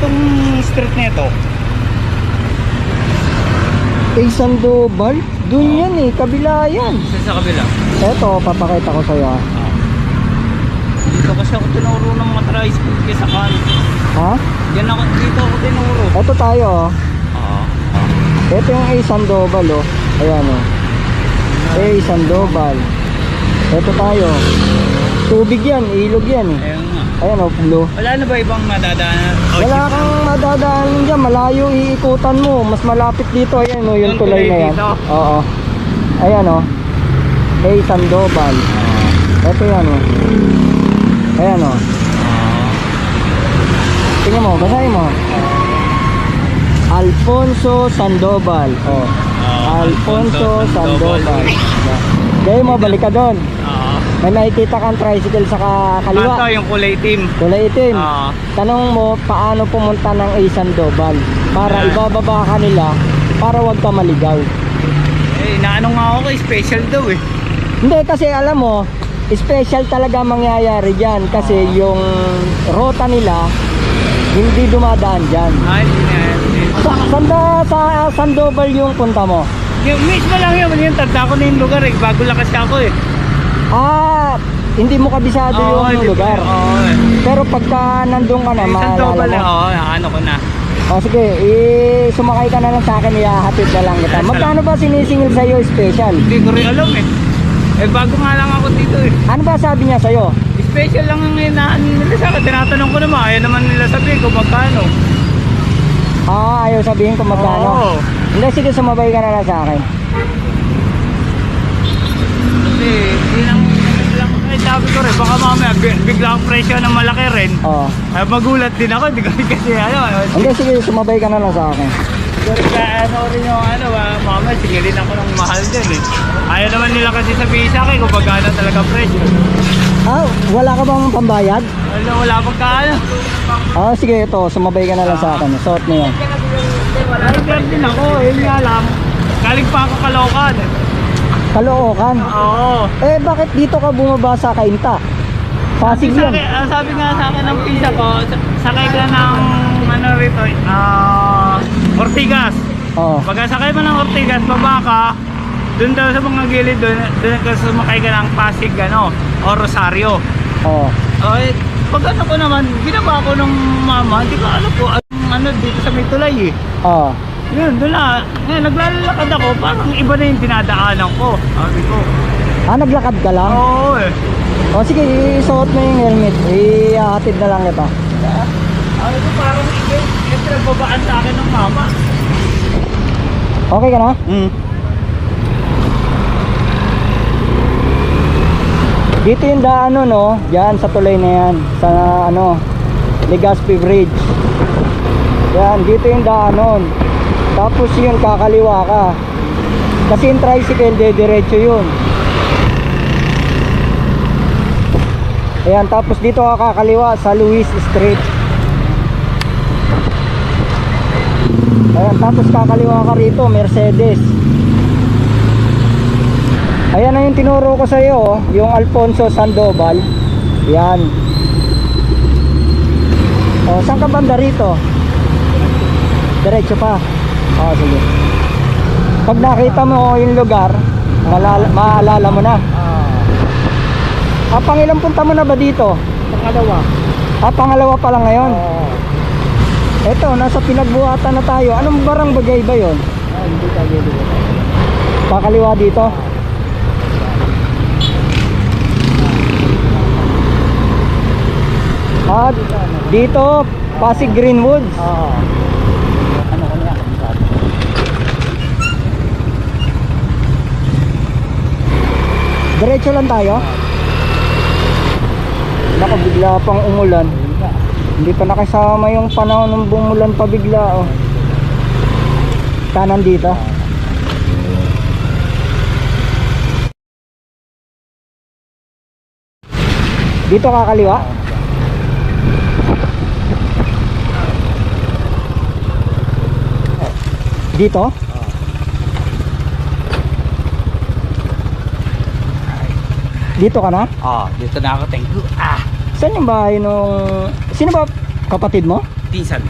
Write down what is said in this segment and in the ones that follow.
tong street nito? Eh, Sandoval? Doon yan eh, kabila yan. Sa kabila. Eto, papakita ko sa'yo ah. Dito kasi ako tinuro ng mga tricycle kesa kan. Ha? Yan ako, dito ako tinuro. Eto tayo oh. Oo. Ito yung A. Sandoval oh. Ayan oh. A. Sandoval. Ito tayo. Tubig yan, ilog yan eh. Ayun nga. Ayan oh, blue. Wala na ba ibang madadaanan? Oh, Wala kang madadaanan dyan, malayo iikutan mo. Mas malapit dito, ayan oh, yung tulay na yan. dito? Oo. Ayan oh. A. Sandoval. Ito yan oh. Ayan oh. Tingnan mo, basahin mo. Alfonso Sandoval. Oh. Ah, Alfonso Sandoval. Gaya mo, balik ka doon. May nakikita kang tricycle sa ka- Ito kaliwa. yung kulay team. Kulay itim. Oo. Tanong mo, paano pumunta ng A. Sandoval? Para Ah. ibababa ka nila, para wag ka maligaw. Eh, naano nga ako special daw eh. Hindi, kasi alam mo, special talaga mangyayari dyan. Kasi Ah. yung rota nila, hindi dumadaan dyan. Ah, na. hindi. Sa, sanda, sa Sandoval yung punta mo? Yung mismo lang yun, yung tanda ko na yung lugar eh. Bago lang kasi ako eh. Ah, hindi mo kabisado Oo, yung hindi ko- lugar. Oo. Pero pagka nandun ka na, maalala double mo. Oo, ano ko na. O sige, eh, sumakay ka na lang sa akin, ihahatid na lang kita. Yes, Magkano ba sinisingil sa'yo special? Hindi ko rin alam eh. Eh, bago nga lang ako dito eh. Ano ba sabi niya sa'yo? Special lang ang inaan nila sa akin. Tinatanong ko naman, ayaw naman nila sabihin kung magkano. Ah, ayaw sabihin kung magkano. Oo. Hindi, sige, sumabay ka na lang sa akin. Kasi, hindi lang, lang, eh, sabi ko rin, baka mamaya bi- bigla ang presyo ng malaki rin. Oo. Ay, magulat din ako, hindi ko kasi ano, Hindi, sige, sumabay ka na lang sa akin. Kaya ano rin yung ano, ah, mama, singilin ako ng mahal din eh. Ayaw naman nila kasi sabihin sa akin kung magkano talaga presyo. Ah, wala ka bang pambayad? Wala, wala pagkaano. Ah, sige, ito, sumabay ka na lang sa akin. Suot mo yan. Driver din ako, yun nga lang. Galing pa ako Caloocan. Kalookan. Oo. Eh, bakit dito ka bumaba sa Kainta? Pasig Sabi, sa yan. akin- ah, sabi nga sa akin ng pizza ko, sa- sakay ka ng ano rito, ah, Ortigas. Oo. Pagka sakay mo ng Ortigas, baba ka, dun daw sa mga gilid dun, dun ka sumakay ka ng Pasig, ano, o Rosario. Oo. Oh, eh, pag ano ko naman, ginawa ko ng mama, hindi ko alam po ano dito sa may tulay eh. Oo. Yun, doon na. Ngayon, naglalakad ako, parang iba na yung dinadaanan ko. Sabi ko, Ah, naglakad ka lang? oo eh. O sige, isuot mo yung helmet. Ihahatid na lang kita. Sabi ko, parang iba, yung pinagbabaan sa akin ng mama. Okay ka na? Hmm. Dito yung daan no, diyan sa tulay na yan, sa ano, Legazpi Bridge. Yan, dito yung daanon. Tapos yun, kakaliwa ka. Kasi yung tricycle, dediretso yun. Ayan, tapos dito ka kakaliwa sa Luis Street. Ayan, tapos kakaliwa ka rito, Mercedes. Ayan na yung tinuro ko sa iyo, yung Alfonso Sandoval. Yan. O, saan ka banda rito? Diretso pa. O, sige. Pag nakita mo yung lugar, malala, maalala mo na. Ah, pangilang punta mo na ba dito? Pangalawa. Ah, pangalawa pa lang ngayon. Oo. Eto, nasa pinagbuhatan na tayo. Anong barang bagay ba yon? Ah, hindi tayo dito. Kakaliwa dito. At dito, Pasig Greenwoods. Oo. Ano ko niya? Diretso lang tayo. Naka pang umulan. Hindi pa nakasama yung panahon ng bumulan pa bigla oh. Kanan dito. Dito kakaliwa. Dito? Dito ka na? Ah, dito na ako. Thank you. Ah. Saan yung bahay nung... Sino ba? Kapatid mo? Pinsan.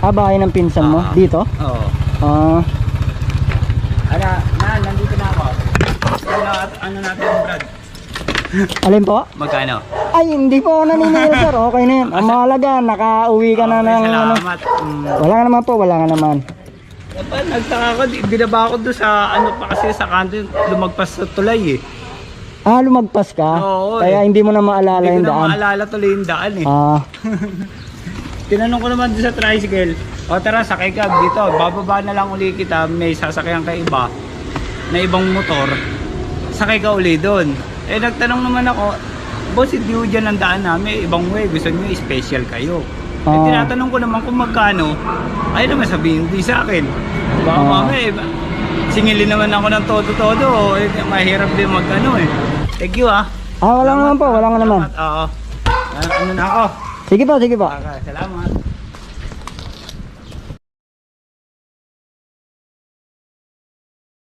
Ah, bahay ng pinsan mo? Ah. Dito? Oo. Ah, Ano, na, nandito na ako. Ano, ano natin, Brad? alin po? Magkano? Ay, hindi po ako naniningil sir. Okay na yan. Ang mahalaga, nakauwi ka na ng... Ano. salamat. Mm. Wala ka naman po, wala ka naman. Aba, nagtaka ko, binaba ako doon sa ano pa kasi sa kanto, lumagpas sa tulay eh. Ah, lumagpas ka? Oo, Kaya eh. hindi mo na maalala Hindi ko yung na daan. maalala tuloy yung daan eh. Ah, Tinanong ko naman sa tricycle, o tara sakay ka dito, bababa na lang uli kita, may sasakyan ka iba, na ibang motor, sakay ka uli doon. Eh nagtanong naman ako, boss hindi ko dyan ang daan namin, ibang way, gusto nyo special kayo. Eh Ah. tinatanong ko naman kung magkano, ay naman sabihin hindi sa akin. Baka Ah. mamaya, eh, singilin naman ako ng todo-todo, eh, mahirap din mag ano eh. Thank you ah. ah wala Salamat, naman po, wala nga naman. salamat, Oo. Ah, ano na ako? Sige po, sige po. Okay, salamat.